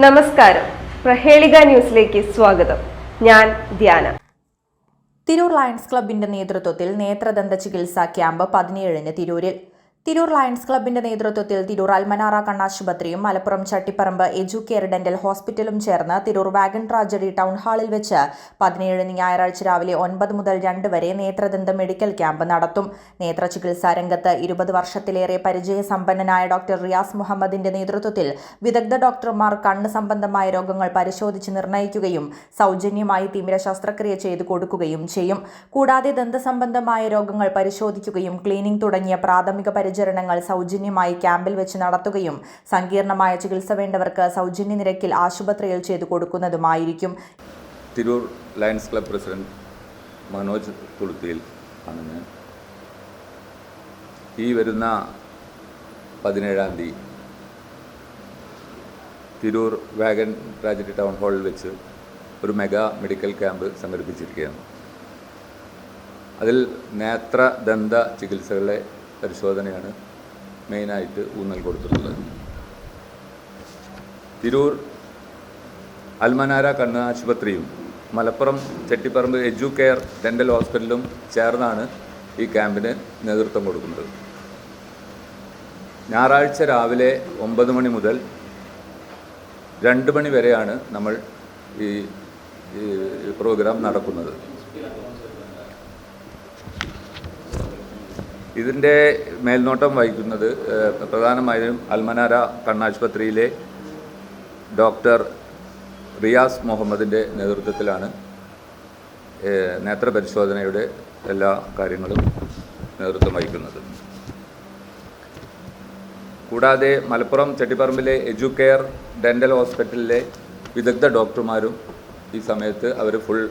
നമസ്കാരം. പ്രഹേളിക ന്യൂസിലേക്ക് സ്വാഗതം. ഞാൻ ധ്യാന. തിരൂർ ലയൺസ് ക്ലബിന്റെ നേതൃത്വത്തിൽ നേത്രദന്ത ചികിത്സാ ക്യാമ്പ് പതിനേഴിന് തിരൂരിൽ തിരൂർ ലയൺസ് ക്ലബിന്റെ നേതൃത്വത്തിൽ Tirur അൽമനാറ കണ്ണാശുപത്രിയും Malappuram Chattiparamba edu care dental ഹോസ്പിറ്റലും ചേർന്ന് തിരൂർ വാഗൺ ട്രാജഡി ടൗൺ ഹാളിൽ വെച്ച് പതിനേഴിന് ഞായറാഴ്ച രാവിലെ ഒൻപത് മുതൽ രണ്ട് വരെ നേത്രദന്ത മെഡിക്കൽ ക്യാമ്പ് നടത്തും. നേത്ര ചികിത്സാ രംഗത്ത് ഇരുപത് വർഷത്തിലേറെ പരിചയസമ്പന്നനായ ഡോക്ടർ റിയാസ് മുഹമ്മദിന്റെ നേതൃത്വത്തിൽ വിദഗ്ധ ഡോക്ടർമാർ കണ്ണ് സംബന്ധമായ രോഗങ്ങൾ പരിശോധിച്ച് നിർണയിക്കുകയും സൗജന്യമായി തിമിര ശസ്ത്രക്രിയ ചെയ്തു കൊടുക്കുകയും ചെയ്യും. കൂടാതെ ദന്തസംബന്ധമായ രോഗങ്ങൾ പരിശോധിക്കുകയും ക്ലീനിംഗ് തുടങ്ങിയ പ്രാഥമിക പരിചരണങ്ങൾ സൗജന്യമായി ക്യാമ്പിൽ വെച്ച് നടത്തുകയും സങ്കീർണമായ ചികിത്സ വേണ്ടവർക്ക് സൗജന്യ നിരക്കിൽ ആശുപത്രിയിൽ ചെയ്തു കൊടുക്കുന്നതുമായിരിക്കും. Tirur Lions Club president Manoj തുളുത്തിയിൽ ആണ് ഞാൻ. ഈ വരുന്ന പതിനേഴാം തീയതി തിരൂർ വാഗൻ ട്രാജഡി ടൗൺ ഹാളിൽ വെച്ച് ഒരു മെഗാ മെഡിക്കൽ ക്യാമ്പ് സംഘടിപ്പിച്ചിരിക്കുകയാണ്. അതിൽ നേത്ര ദന്ത ചികിത്സകളെ പരിശോധനയാണ് മെയിനായിട്ട് ഊന്നൽ കൊടുത്തിട്ടുള്ളത്. തിരൂർ അൽമനാര കണ്ണ് ആശുപത്രിയും Malappuram Chettiparamba edu care dental ഹോസ്പിറ്റലും ചേർന്നാണ് ഈ ക്യാമ്പിന് നേതൃത്വം കൊടുക്കുന്നത്. ഞായറാഴ്ച രാവിലെ ഒമ്പത് മണി മുതൽ രണ്ട് മണി വരെയാണ് നമ്മൾ ഈ പ്രോഗ്രാം നടക്കുന്നത്. ഇതിന്റെ മേൽനോട്ടം വഹിക്കുന്നത് പ്രധാനമായും അൽമനാര കണ്ണാശുപത്രിയിലെ ഡോക്ടർ റിയാസ് മുഹമ്മദിന്റെ നേതൃത്വത്തിലാണ് നേത്ര നേത്രപരിശോധനയുടെ എല്ലാ കാര്യങ്ങളും നേതൃത്വം വഹിക്കുന്നത്. കൂടാതെ മലപ്പുറം ചെട്ടിപ്പറമ്പിലെ എജു കെയർ ഡെന്റൽ ഹോസ്പിറ്റലിലെ വിദഗ്ധ ഡോക്ടർമാരും ഈ സമയത്ത് അവർ ഫുൾ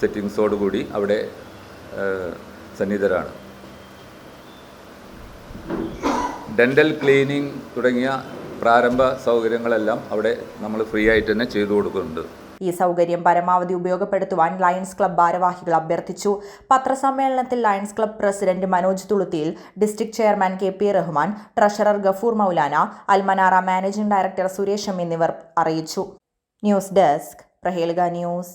സെറ്റിങ്സോടുകൂടി അവിടെ സന്നിധരാണ് ഡെന്റൽ ക്ലീനിങ് തുടങ്ങിയ പ്രാരംഭ സൗകര്യങ്ങളെല്ലാം അവിടെ നമ്മൾ ഫ്രീ ആയിട്ട് തന്നെ ചെയ്തു കൊടുക്കുന്നുണ്ട്. ഈ സൗകര്യം പരമാവധി ഉപയോഗപ്പെടുത്തുവാൻ ലയൺസ് ക്ലബ് ഭാരവാഹികൾ അഭ്യർത്ഥിച്ചു. പത്രസമ്മേളനത്തിൽ Lions Club president Manoj തുളുത്തിയിൽ district chairman K P Rahman treasurer Gafoor Maulana അൽമനാറ managing director സുരേഷം എന്നിവർ അറിയിച്ചു. News desk പ്രഹേൽഗ news.